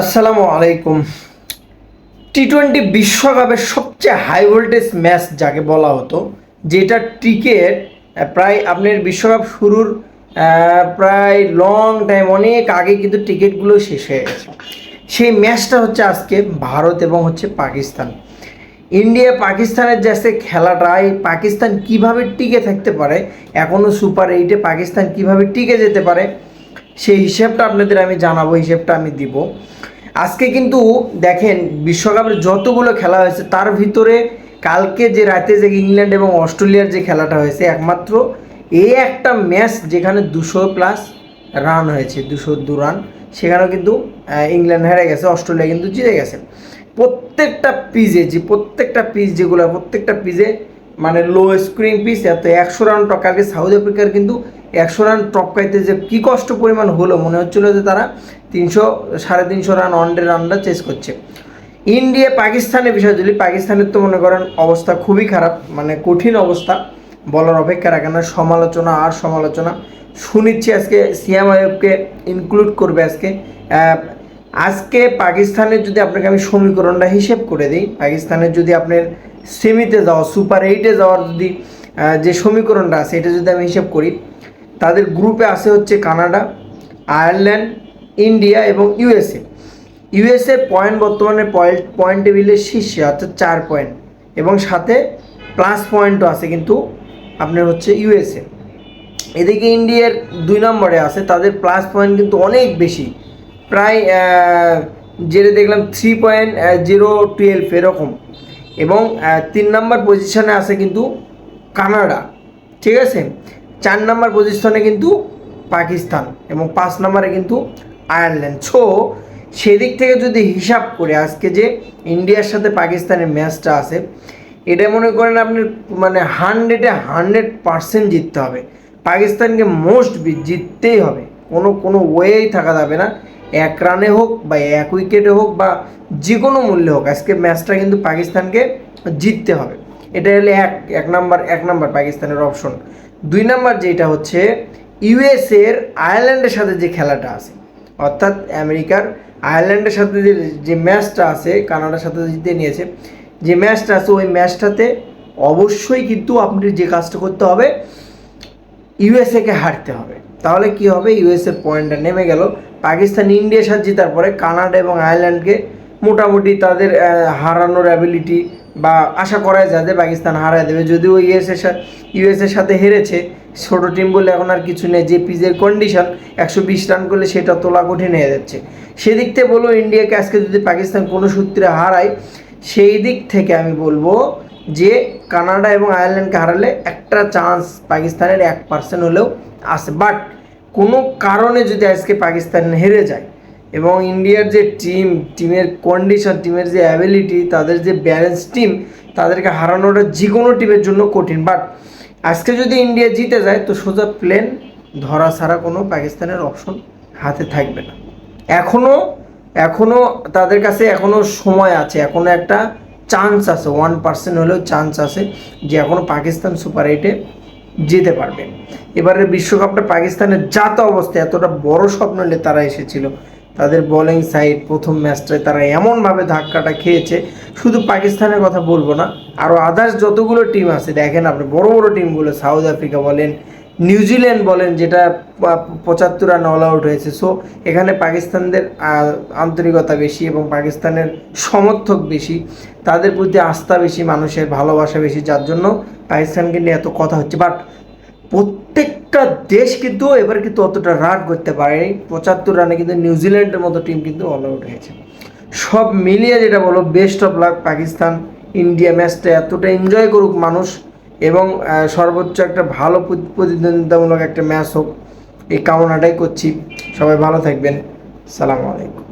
আসসালামু আলাইকুম। T twenty বিশ্বকাপের সবচেয়ে হাই ভোল্টেজ ম্যাচ যাকে বলা হতো, যেটা টিকেট প্রায় আপনার বিশ্বকাপ শুরুর প্রায় লং টাইম অনেক আগে কিন্তু টিকিটগুলো শেষ হয়ে গেছে। সেই ম্যাচটা হচ্ছে আজকে ভারত এবং হচ্ছে পাকিস্তান। ইন্ডিয়া পাকিস্তানের যে আজকে খেলাটা পাকিস্তান কীভাবে টিকে থাকতে পারে এখনও সুপার এইটে পাকিস্তান কীভাবে টিকে যেতে পারে সেই হিসেবটা আপনাদের আমি জানাব হিসেবটা আমি দিব। আজকে কিন্তু দেখেন বিশ্বকাপের যতগুলো খেলা হয়েছে, তার ভিতরে কালকে যে রাতে যে ইংল্যান্ড এবং অস্ট্রেলিয়ার যে খেলাটা হয়েছে, একমাত্র এই একটা ম্যাচ যেখানে দুশো প্লাস রান হয়েছে, দুশো দু রান, সেখানেও কিন্তু ইংল্যান্ড হেরে গেছে, অস্ট্রেলিয়া কিন্তু জিতে গেছে। প্রত্যেকটা পিজে যে, প্রত্যেকটা পিচ যেগুলো, প্রত্যেকটা পিজে মানে লো স্ক্রিন পিচ এত একশো রান কালকে সাউথ আফ্রিকার কিন্তু একশো রান টপকাইতে যে কী কষ্ট পরিমাণ হলো, মনে হচ্ছিল যে তারা তিনশো, সাড়ে তিনশো রান ওয়ানডে রানটা চেস করছে। ইন্ডিয়া, পাকিস্তানের বিষয় যদি পাকিস্তানের তো মনে করেন অবস্থা খুবই খারাপ মানে কঠিন অবস্থা, বলার অপেক্ষা রাখে না, সমালোচনা আর সমালোচনা। শুনিচ্ছি আজকে সিয়াম আয়ুবকে ইনক্লুড করবে আজকে। আজকে পাকিস্তানের যদি আপনাকে আমি সমীকরণটা হিসেব করে দিই, পাকিস্তানের যদি আপনার সেমিতে যাওয়া সুপার এইটে যাওয়ার যদি যে সমীকরণটা আছে, এটা যদি আমি হিসেব করি তাদের গ্রুপে আছে হচ্ছে কানাডা, আয়ারল্যান্ড, ইন্ডিয়া এবং ইউএসএ। ইউএসএ পয়েন্ট বর্তমানে পয়েন্ট পয়েন্ট টেবিলের শীর্ষে, অর্থাৎ চার পয়েন্ট। এবং সাথে প্লাস পয়েন্টও আছে কিন্তু আপনার হচ্ছে ইউএসএ। এদিকে ইন্ডিয়ার দুই নম্বরে আছে, তাদের প্লাস পয়েন্ট কিন্তু অনেক বেশি। প্রায় যেটা দেখলাম থ্রি পয়েন্ট জিরো টুয়েলভ এরকম। এবং তিন নম্বর পজিশনে আছে কিন্তু কানাডা। ঠিক আছে? চার নম্বর পজিশনে কিন্তু পাকিস্তান এবং পাঁচ নম্বরে কিন্তু আয়ারল্যান্ড। সো সেদিক থেকে যদি হিসাব করে আজকে যে ইন্ডিয়ার সাথে পাকিস্তানের ম্যাচটা আছে, এটা মনে করেন আপনি মানে হান্ড্রেডে হান্ড্রেড পার্সেন্ট জিততে হবে। পাকিস্তানকে মোস্ট জিততেই হবে। কোনো কোনো ওয়েই থাকা যাবে না। এক রানে হোক বা এক উইকেটে হোক বা যে কোনো মূল্যে হোক, আজকে ম্যাচটা কিন্তু পাকিস্তানকে জিততে হবে। এটা হলে এক এক নাম্বার এক নাম্বার পাকিস্তানের অপশন দুই নাম্বার যেটা হচ্ছে, ইউএসএর আয়ারল্যান্ডের সাথে যে খেলাটা আছে, অর্থাৎ আমেরিকার আয়ারল্যান্ডের সাথে যে যে ম্যাচটা আছে, কানাডার সাথে জিতে নিয়েছে, যে ম্যাচটা আছে, ওই ম্যাচটাতে অবশ্যই কিন্তু আপনি যে কাজটা করতে হবে, ইউএসএকে হারতে হবে। তাহলে কি হবে? ইউএসএর পয়েন্টটা নেমে গেল। পাকিস্তান ইন্ডিয়ার সাথে জেতার পরে কানাডা এবং আয়ারল্যান্ডকে মোটামুটি তাদের হারানোর অ্যাবিলিটি বা আশা করা যায় যে পাকিস্তান হারায় দেবে। যদিও ইউএসএর সাথে ইউএসএর সাথে হেরেছে, ছোটো টিম বলে এখন আর কিছু নেই। যে পিজের কন্ডিশন একশো বিশ রান করলে সেটা তোলা কঠিন হয়ে যাচ্ছে। সেদিক থেকে বলব, ইন্ডিয়াকে আজকে যদি পাকিস্তান কোনো সূত্রে হারায়, সেই দিক থেকে আমি বলব যে কানাডা এবং আয়ারল্যান্ডকে হারালে একটা চান্স পাকিস্তানের এক পার্সেন্ট হলেও আসে বাট কোনো কারণে যদি আজকে পাকিস্তান হেরে যায় এবং ইন্ডিয়ার যে টিম টিমের কন্ডিশন টিমের যে অ্যাবিলিটি তাদের যে ব্যালেন্স টিম তাদেরকে হারানোটা যে কোনো টিমের জন্য কঠিন। বাট আজকে যদি ইন্ডিয়া জিতে যায়, তো সোজা প্লেন ধরা ছাড়া কোনো পাকিস্তানের অপশন হাতে থাকবে না। এখনও এখনও তাদের কাছে এখনও সময় আছে এখনও একটা চান্স আছে ওয়ান পার্সেন্ট হলেও চান্স আছে যে এখনও পাকিস্তান সুপার এইটে যেতে পারবে। এবারের বিশ্বকাপটা পাকিস্তানের জাত অবস্থা এতটা বড় স্বপ্ন নিয়ে তারা এসেছিল তাদের বোলিং সাইড প্রথম ম্যাচটায় তারা এমনভাবে ধাক্কাটা খেয়েছে, শুধু পাকিস্তানের কথা বলব না আরও আদার্স যতগুলো টিম আছে, দেখেন আপনি বড় বড় টিমগুলো সাউথ আফ্রিকা বলেন নিউজিল্যান্ড বলেন, যেটা পঁচাত্তর রান অল আউট হয়েছে। সো এখানে পাকিস্তানদের আন্তরিকতা বেশি এবং পাকিস্তানের সমর্থক বেশি, তাদের প্রতি আস্থা বেশি, মানুষের ভালোবাসা বেশি, যার জন্য পাকিস্তানকে নিয়ে এত কথা হচ্ছে। বাট প্রত্যেকটা দেশ কিন্তু এবার কিন্তু অতটা রান করতে পারেনি। পঁচাত্তর রানে কিন্তু নিউজিল্যান্ডের মতো টিম কিন্তু অল আউট হয়েছে। সব মিলিয়ে যেটা বলো best of luck Pakistan. India ম্যাচটা এতটা এনজয় করুক মানুষ এবং সর্বোচ্চ একটা ভালো প্রতিদ্বন্দ্বিতামূলক একটা ম্যাচ হোক, এই কামনাটাই করছি। সবাই ভালো থাকবেন। সালামু আলাইকুম।